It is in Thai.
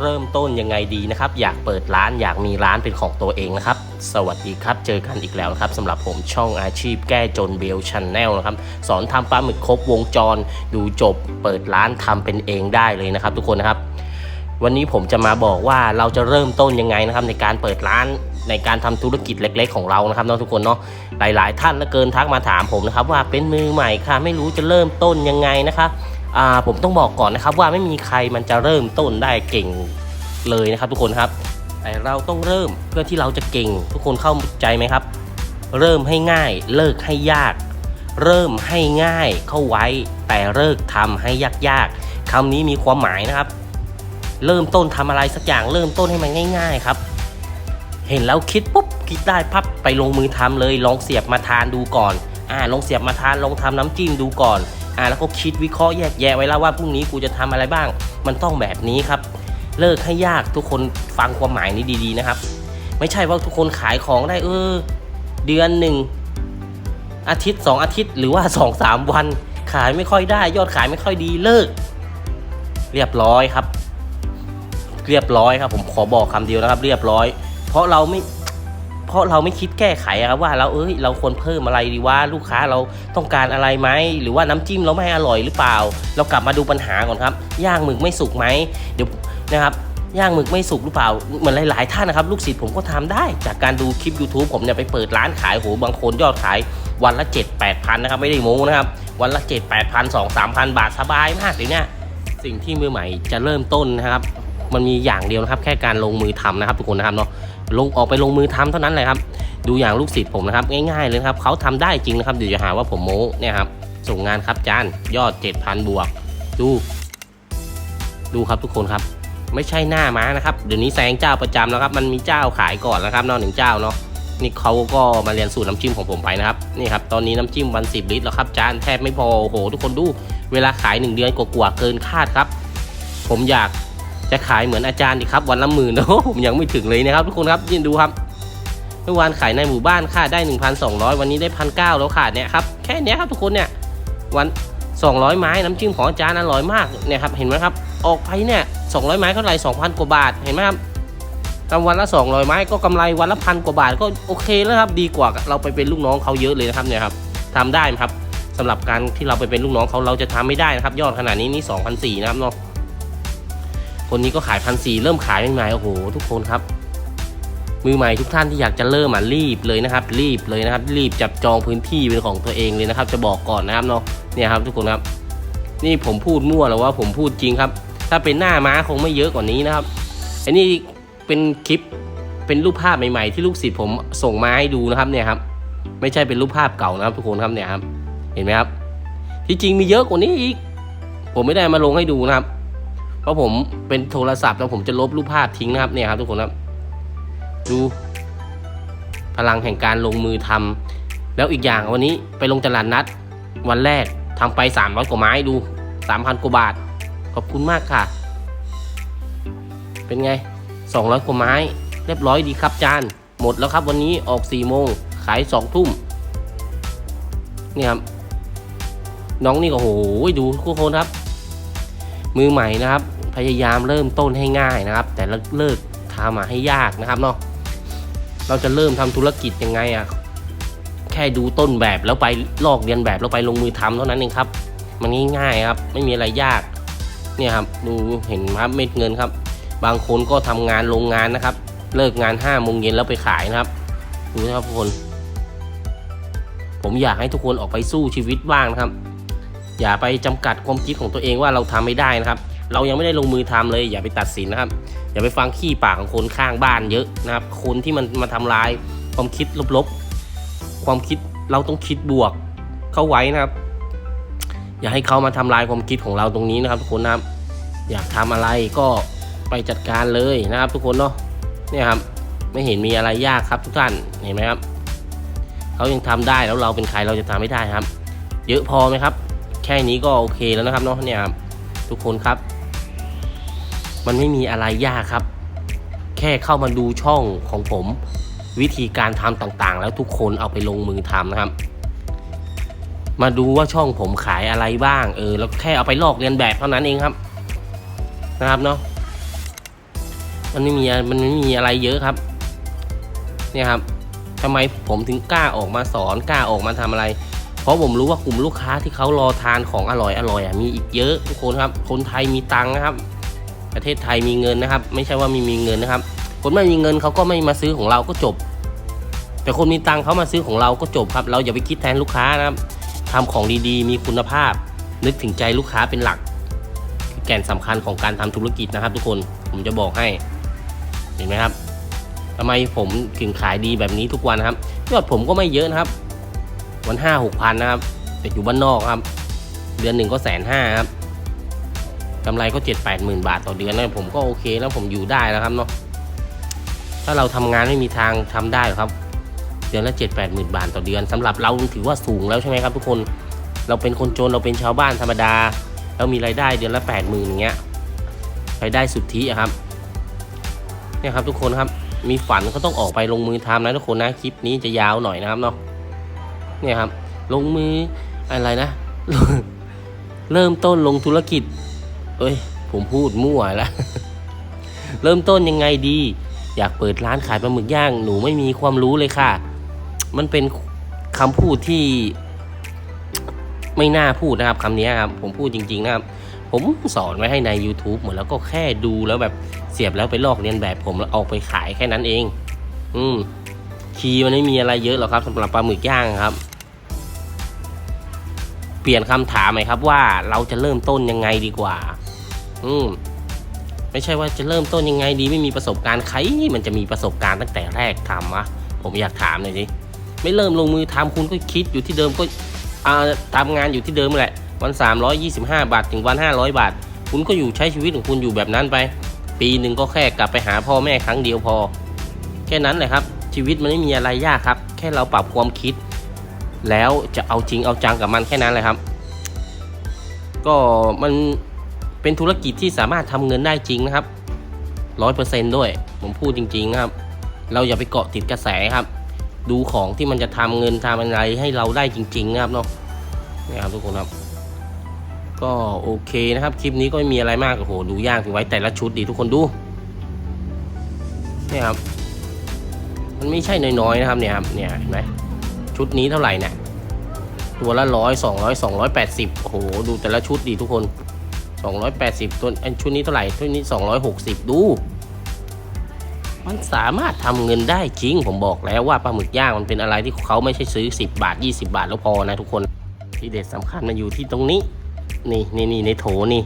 เริ่มต้นยังไงดีนะครับ อยากเปิดร้านอยากมีร้านเป็นของตัวเองนะครับ สวัสดีครับ เจอกันอีกแล้วนะครับสำหรับผมช่องอาชีพแก้จนเบลชันแนลนะครับ สอนทำปลาหมึกครบวงจร ดูจบ เปิดร้านทำเป็นเองได้เลยนะครับ ทุกคนนะครับ วันนี้ผมจะมาบอกว่าเราจะเริ่มต้นยังไงนะครับ ในการเปิดร้านในการทำธุรกิจเล็ก ๆ ของเรานะครับเนาะทุกคนเนาะหลาย ๆ ท่านเหลือเกินทักมาถามผมนะครับว่าเป็นมือใหม่ค่ะ ไม่รู้จะเริ่มต้นยังไงนะคะอ่า ผมต้องบอกก่อนนะครับว่าไม่มีใครมันจะเริ่มต้นได้เก่งเลยนะครับ ทุกคนครับแต่เราต้องเริ่มเพื่อที่เราจะเก่ง ทุกคนเข้าใจไหมครับ เริ่มให้ง่าย เลิกให้ยาก เริ่มให้ง่ายเข้าไว้ แต่เลิกทำให้ยากๆคำนี้มีความหมายนะครับ เริ่มต้นทำอะไรสักอย่างเริ่มต้นให้มันง่าย ๆครับ เห็นแล้วคิดปุ๊บคิดได้พับไปลงมือทำเลย ลองเสียบมาทานดูก่อนอ่าลองเสียบมาทานลองทำน้ำจิ้มดูก่อน อ่าแล้วก็คิดวิเคราะห์แยกแยะไว้แล้วว่าพรุ่งนี้กูจะทำอะไรบ้าง มันต้องแบบนี้ครับ เลิกให้ยากทุกคนฟังความหมายนี้ดีๆนะครับ ไม่ใช่ว่าทุกคนขายของได้เออ เดือนหนึ่งอาทิตย์สองอาทิตย์หรือว่าสองสามวัน ขายไม่ค่อยได้ ยอดขายไม่ค่อยดีเลิก เรียบร้อยครับ เรียบร้อยครับ ผมขอบอกคำเดียวนะครับ เรียบร้อย เพราะเราไม่ เพราะเราไม่คิดแก้ไขครับว่าเราเอ้ยเราควรเพิ่มอะไรดีว่าลูกค้าเราต้องการอะไรไหมหรือว่าน้ำจิ้มเราไม่อร่อยหรือเปล่า เรากลับมาดูปัญหาก่อนครับย่างหมึกไม่สุกไหมเดี๋ยวนะครับย่างหมึกไม่สุกหรือเปล่า เหมือนหลาย ๆ ท่านนะครับ ลูกศิษย์ผมก็ทำได้ จากการดูคลิป YouTube ผมเนี่ยไปเปิดร้านขายโหบางคนยอดขายวันละ 7 8พันนะครับ ไม่ได้โม้นะครับ วันละ 7 8พัน2 3พันบาทสบายมากเลยเนี่ยสิ่งที่มือใหม่จะเริ่มต้นนะครับ มันมีอย่างเดียวนะครับ แค่การลงมือทำนะครับทุกคนนะครับเนาะลงออกไปลงมือทำเท่านั้นเลยครับ ดูอย่างลูกศิษย์ผมนะครับง่ายๆเลยครับเขาทำได้จริงนะครับเดี๋ยวจะหาว่าผมโม้เนี่ยครับส่งงานครับจานยอด 7,000 บวก ดู ดูครับทุกคนครับ ไม่ใช่หน้าม้านะครับเดี๋ยวนี้แซงเจ้าประจำแล้วครับ มันมีเจ้าขายก่อนนะครับนอกหนึ่งเจ้าเนาะนี่เขาก็มาเรียนสูตรน้ำจิ้มของผมไปนะครับนี่ครับตอนนี้น้ำจิ้มวันสิบลิตรแล้วครับจานแทบไม่พอโอ้โห ทุกคนดูเวลาขายหนึ่งเดือนกว่าเกินคาดครับ ผมอยาก จะขายเหมือนอาจารย์ดีครับ วันละหมื่นโอ้โหผมยังไม่ถึงเลยนะครับ ทุกคนครับยินดูครับเมื่อวานขายในหมู่บ้านค่าได้ 1,200 วันนี้ได้พันเแล้วขาดเนี่ยครับแค่เนี้ยครับทุกคนเนี่ยวัน200 ไม้น้ำจิ้มของอาจารย์อร่อยมากเนี่ยครับเห็นไหมครับออกไปเนี่ย200 ไม้เท่าไหร่2,000 กว่าบาทเห็นไหมครับทำวันละ 200 ไม้ก็กำไรวันละพันกว่าบาทก็โอเคแล้วครับดีกว่าเราไปเป็นลูกน้องเขาเยอะเลยนะครับเนี่ยครับทำได้ไหมครับสำหรับการที่เราไปเป็นลูกน้องเขาเราจะทำไม่ได้นะครับ ยอดขนาดนี้นี่2,400นะครับเนาะ คนนี้ก็ขายพันสี่เริ่มขายใหม่ๆโอ้โห ทุกคนครับ มือใหม่ทุกท่านที่อยากจะเริ่มอะรีบเลยนะครับ รีบเลยนะครับ รีบจับจองพื้นที่เป็นของตัวเองเลยนะครับ จะบอกก่อนนะครับเนาะเนี่ยครับ ทุกคนครับ นี่ผมพูดมั่วหรือว่าผมพูดจริงครับ ถ้าเป็นหน้าม้าคงไม่เยอะกว่านี้นะครับอันนี้เป็นคลิปเป็นรูปภาพใหม่ๆ ที่ลูกศิษย์ผมส่งมาให้ดูนะครับเนี่ยครับ ไม่ใช่เป็นรูปภาพเก่านะครับทุกคนครับเนี่ยครับ เห็นไหมครับ ที่จริงมีเยอะกว่านี้อีก ผมไม่ได้มาลงให้ดูนะครับ เพราะผมเป็นโทรศัพท์แล้วผมจะลบรูปภาพทิ้งนะครับเนี่ยครับ ทุกคนครับ ดู พลังแห่งการลงมือทำแล้วอีกอย่างวันนี้ไปลงตลาดนัด วันแรกทำไป300กว่าไม้ดู3,000กว่าบาท ขอบคุณมากค่ะ เป็นไง 200กว่าไม้ เรียบร้อยดีครับจาน หมดแล้วครับวันนี้ออก4โมงขาย2ทุ่มนี่ครับน้องนี่ก็โหดูทุกคนครับ มือใหม่นะครับ พยายามเริ่มต้นให้ง่ายนะครับ แต่เลิกทำมาให้ยากนะครับเนาะเราจะเริ่มทำธุรกิจยังไงอะแค่ดูต้นแบบแล้วไปลอกเรียนแบบแล้วไปลงมือทำเท่านั้นเองครับ มันง่ายๆครับ ไม่มีอะไรยากเนี่ยครับดูเห็นครับเม็ดเงินครับ บางคนก็ทำงานโรงงานนะครับ เลิกงานห้าโมงเย็นแล้วไปขายนะครับดูนะครับทุกคน ผมอยากให้ทุกคนออกไปสู้ชีวิตบ้างนะครับ อย่าไปจำกัดความคิดของตัวเองว่าเราทำไม่ได้นะครับ เรายังไม่ได้ลงมือทำเลยอย่าไปตัดสินนะครับ อย่าไปฟังขี้ปากของคนข้างบ้านเยอะนะครับ คนที่มันมาทำลายความคิดลบๆ ความคิดเราต้องคิดบวกเข้าไว้นะครับ อย่าให้เขามาทำลายความคิดของเราตรงนี้นะครับ ทุกคนนะครับ อยากทำอะไรก็ไปจัดการเลยนะครับ ทุกคนเนาะเนี่ยครับไม่เห็นมีอะไรยากครับทุกท่านเห็นไหมครับเขายังทำได้แล้วเราเป็นใครเราจะทำไม่ได้ครับ เยอะพอไหมครับ แค่นี้ก็โอเคแล้วนะครับเนาะเนี่ยครับทุกคนครับ มันไม่มีอะไรยากครับ แค่เข้ามาดูช่องของผม วิธีการทำต่างๆ แล้วทุกคนเอาไปลงมือทำนะครับ มาดูว่าช่องผมขายอะไรบ้างเออแล้วแค่เอาไปลอกเลียนแบบเท่านั้นเองครับ นะครับเนาะมันไม่มีมันไม่มีอะไรเยอะครับ เนี่ยครับทำไมผมถึงกล้าออกมาสอนกล้าออกมาทำอะไร เพราะผมรู้ว่ากลุ่มลูกค้าที่เขารอทานของอร่อยอร่อยอะมีอีกเยอะทุกคนครับ คนไทยมีตังค์นะครับ ประเทศไทยมีเงินนะครับ ไม่ใช่ว่ามีมีเงินนะครับ คนไม่มีเงินเขาก็ไม่มาซื้อของเราก็จบ แต่คนมีตังเขามาซื้อของเราก็จบครับ เราอย่าไปคิดแทนลูกค้านะครับทำของดีๆ มีคุณภาพ นึกถึงใจลูกค้าเป็นหลักแก่นสำคัญของการทำธุรกิจนะครับ ทุกคนผมจะบอกให้เห็นไหมครับทำไมผมถึงขายดีแบบนี้ทุกวันนะครับยอดผมก็ไม่เยอะนะครับ วันห้าหกพันนะครับแต่อยู่บ้านนอกครับ เดือนหนึ่งก็แสนห้าครับ กำไรก็เจ็ดแปดหมื่นบาทต่อเดือนนะผมก็โอเคแล้วผมอยู่ได้แล้วครับเนาะถ้าเราทำงานไม่มีทางทำได้หรอกครับ เดือนละเจ็ดแปดหมื่นบาทต่อเดือนสำหรับเราถือว่าสูงแล้วใช่ไหมครับ ทุกคนเราเป็นคนจนเราเป็นชาวบ้านธรรมดาเรามีรายได้เดือนละแปดหมื่นอย่างเงี้ยรายได้สุทธิอะครับเนี่ยครับทุกคนครับมีฝันก็ต้องออกไปลงมือทำนะทุกคนนะคลิปนี้จะยาวหน่อยนะครับเนาะเนี่ยครับ ลงมืออะไรนะ เริ่มต้นลงธุรกิจ เอ้ย ผมพูดมั่วแล้วเริ่มต้นยังไงดี อยากเปิดร้านขายปลาหมึกย่าง หนูไม่มีความรู้เลยค่ะ มันเป็นคำพูดที่ ไม่น่าพูดนะครับคำนี้ครับ ผมพูดจริง ๆ นะครับ ผมสอนไว้ให้ใน YouTube เหมือนแล้วก็แค่ดูแล้วแบบเสียบแล้วไปลอกเลียนแบบผมแล้วเอาไปขายแค่นั้นเอง อืม คีย์มันไม่มีอะไรเยอะหรอกครับสำหรับปลาหมึกย่างครับเปลี่ยนคำถามไหมครับว่าเราจะเริ่มต้นยังไงดีกว่า อืมไม่ใช่ว่าจะเริ่มต้นยังไงดีไม่มีประสบการณ์ใครมันจะมีประสบการณ์ตั้งแต่แรกทำวะผมอยากถามหน่อยสิไม่เริ่มลงมือทำคุณก็คิดอยู่ที่เดิมก็อ่าทำงานอยู่ที่เดิมแหละ วัน 325 บาทถึงวัน 500 บาท คุณก็อยู่ใช้ชีวิตของคุณอยู่แบบนั้นไป ปีหนึ่งก็แค่กลับไปหาพ่อแม่ครั้งเดียวพอ แค่นั้นแหละครับ ชีวิตมันไม่มีอะไรยากครับ แค่เราปรับความคิด แล้วจะเอาจริงเอาจังกับมันแค่นั้นเลยครับ ก็มัน เป็นธุรกิจที่สามารถทำเงินได้จริงนะครับร้อยเปอร์เซนด้วย ผมพูดจริง ๆ นะครับ เราอย่าไปเกาะติดกระแสครับ ดูของที่มันจะทำเงินทำอะไรให้เราได้จริง ๆ นะครับเนาะนี่ครับทุกคนครับ ก็โอเคนะครับ คลิปนี้ก็ไม่มีอะไรมากโอ้โหดูย่างถึงไว้แต่ละชุดดีทุกคนดูนี่ครับ มันไม่ใช่น้อยๆนะครับเนี่ยครับเนี่ยเห็นไหมชุดนี้เท่าไหร่เนี่ยตัวละร้อยสองร้อยสองร้อยแปดสิบโอ้โหดูแต่ละชุดดีทุกคน สองร้อยแปดสิบตัวอันชุดนี้เท่าไหร่ชุดนี้สองร้อยหกสิบดู มันสามารถทำเงินได้จริง ผมบอกแล้วว่าปลาหมึกย่างมันเป็นอะไรที่เขาไม่ใช่ซื้อ 10 บาท 20 บาทแล้วพอนะทุกคน ที่เด็ดสำคัญมันอยู่ที่ตรงนี้ นี่นี่นี่ในโถนี่